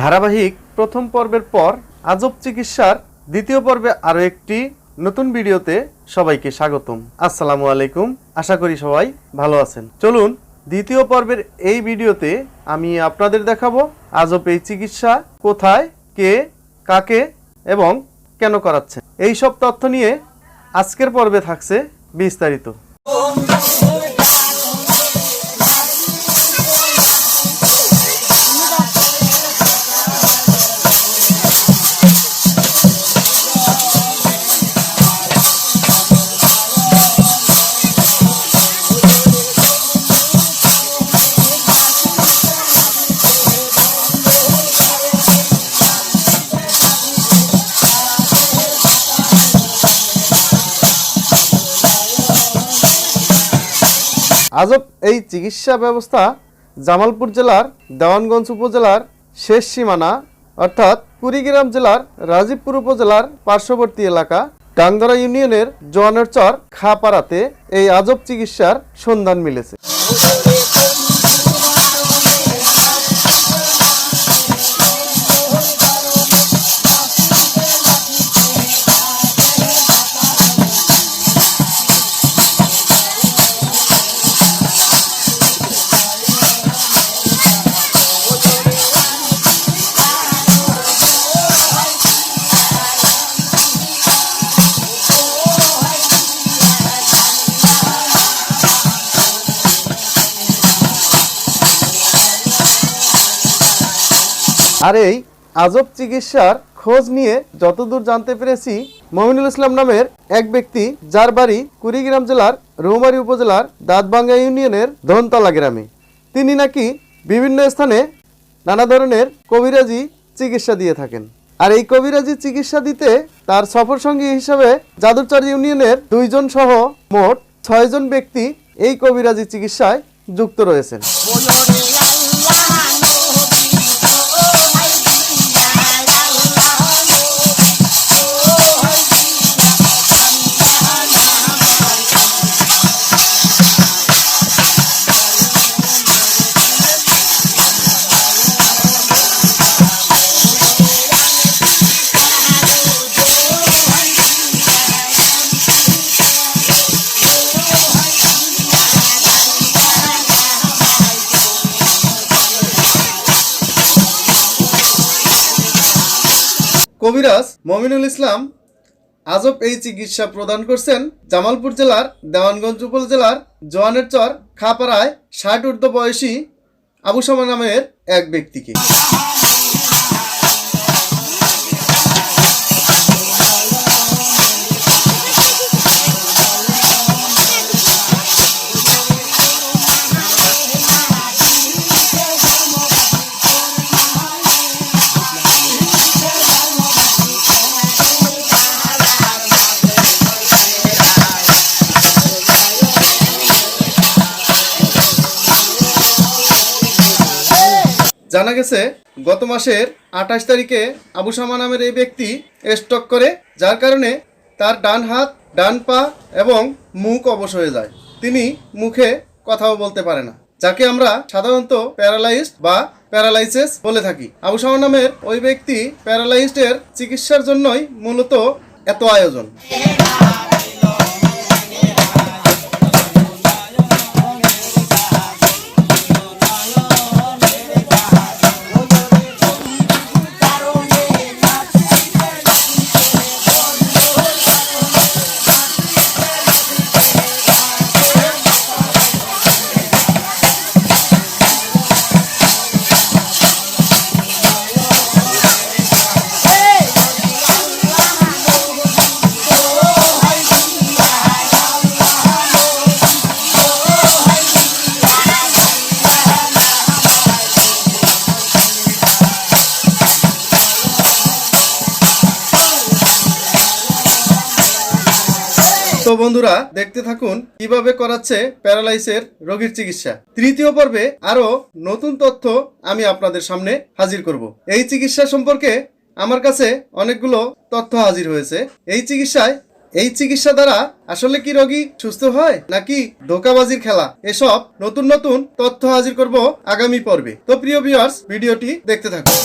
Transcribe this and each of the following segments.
ধারাবাহিক প্রথম পর্বের পর আজব চিকিৎসার দ্বিতীয় পর্বে আরও একটি নতুন ভিডিওতে সবাইকে স্বাগতম। আসসালামু আলাইকুম। আশা করি সবাই ভালো আছেন। চলুন, দ্বিতীয় পর্বের এই ভিডিওতে আমি আপনাদের দেখাবো আজব এই চিকিৎসা কোথায়, কে, কাকে এবং কেন করাচ্ছে। এই সব তথ্য নিয়ে আজকের পর্বে থাকছে বিস্তারিত। আজব এই চিকিৎসা ব্যবস্থা জামালপুর জেলার দেওয়ানগঞ্জ উপজেলার শেষ সীমানা, অর্থাৎ কুড়িগ্রাম জেলার রাজীবপুর উপজেলার পার্শ্ববর্তী এলাকা, ডাংদরা ইউনিয়নের জোয়ানের চর খাপাড়াতে এই আজব চিকিৎসার সন্ধান মিলেছে। আর এই আজব চিকিৎসার খোঁজ নিয়ে যতদূর জানতে পেরেছি মমিনুল ইসলাম নামের এক ব্যক্তি যার বাড়ি কুড়িগ্রাম জেলার রৌমারী উপজেলার দাঁতভাঙ্গা ইউনিয়নের ধনতলা গ্রামে। তিনি নাকি বিভিন্ন স্থানে নানা ধরনের কবিরাজি চিকিৎসা দিয়ে থাকেন। আর এই কবিরাজি চিকিৎসা দিতে তার সফর সঙ্গী হিসাবে যাদুরচর ইউনিয়নের দুইজন সহ মোট ছয়জন ব্যক্তি এই কবিরাজি চিকিৎসায় যুক্ত রয়েছেন। কবিরাজ মমিনুল ইসলাম আজব এই চিকিৎসা প্রদান করছেন জামালপুর জেলার দেওয়ানগঞ্জ উপজেলার জোয়ানের চর খাপাড়ায় ষাট ঊর্ধ্ব বয়সী আবুসামা নামের এক ব্যক্তিকে। জানা গেছে, গত মাসের আঠাশ তারিখে আবু শামা নামের এই ব্যক্তি স্ট্রোক করে, যার কারণে তার ডান হাত, ডান পা এবং মুখ অবশ হয়ে যায়। তিনি মুখে কথাও বলতে পারে না, যাকে আমরা সাধারণত প্যারালাইজড বা প্যারালাইসিস বলে থাকি। আবু শামা নামের ওই ব্যক্তি প্যারালাইজডের চিকিৎসার জন্যই মূলত এত আয়োজন। তো বন্ধুরা, দেখতে থাকুন কীভাবে করাচ্ছে প্যারালাইসের রোগীর চিকিৎসা। তৃতীয় পর্বে আরও নতুন তথ্য আমি আপনাদের সামনে হাজির করব। এই চিকিৎসা সম্পর্কে আমার কাছে অনেকগুলো তথ্য হাজির হয়েছে। এই চিকিৎসায়, এই চিকিৎসা দ্বারা আসলে কি রোগী সুস্থ হয় নাকি ধোকাবাজির খেলা? এসব নতুন নতুন তথ্য হাজির করব আগামী পর্বে। তো প্রিয় ভিউয়ার্স ভিডিওটি দেখতে থাকুন।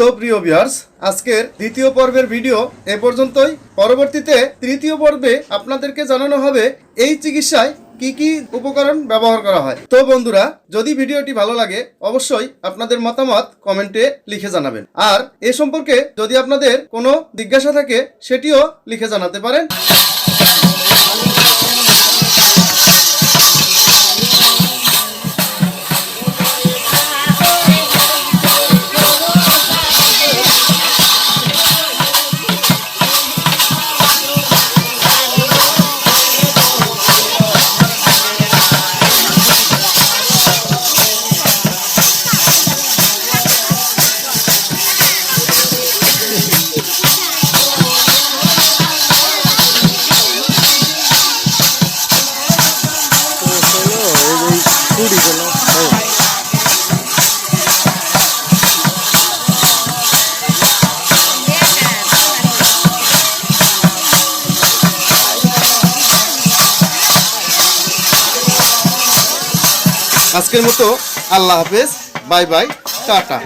তো প্রিয় ভিউয়ার্স আজকের দ্বিতীয় পর্বের ভিডিও এ পর্যন্তই। পরবর্তীতে তৃতীয় পর্বে আপনাদেরকে জানানো হবে এই চিকিৎসায় কি কি উপকরণ ব্যবহার করা হয়। তো বন্ধুরা, যদি ভিডিওটি ভালো লাগে, অবশ্যই আপনাদের মতামত কমেন্টে লিখে জানাবেন। আর এ সম্পর্কে যদি আপনাদের কোনো জিজ্ঞাসা থাকে, সেটিও লিখে জানাতে পারেন। আজকের মতো আল্লাহ হাফেজ বাই বাই টাটা।